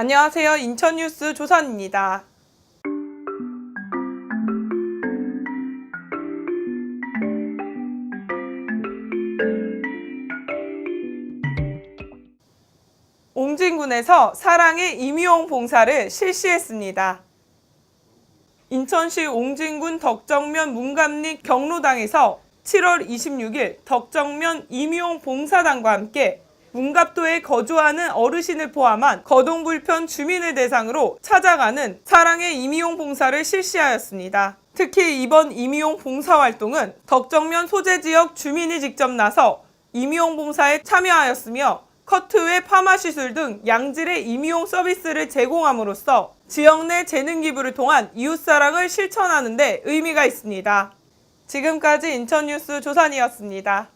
안녕하세요. 인천뉴스 조선입니다. 옹진군에서 사랑의 임의용 봉사를 실시했습니다. 인천시 옹진군 덕정면 문감리 경로당에서 7월 26일 덕정면 임의용 봉사단과 함께 문갑도에 거주하는 어르신을 포함한 거동불편 주민을 대상으로 찾아가는 사랑의 임의용 봉사를 실시하였습니다. 특히 이번 임의용 봉사 활동은 덕정면 소재 지역 주민이 직접 나서 임의용 봉사에 참여하였으며 커트외 파마 시술 등 양질의 임의용 서비스를 제공함으로써 지역 내 재능 기부를 통한 이웃사랑을 실천하는 데 의미가 있습니다. 지금까지 인천뉴스 조산이었습니다.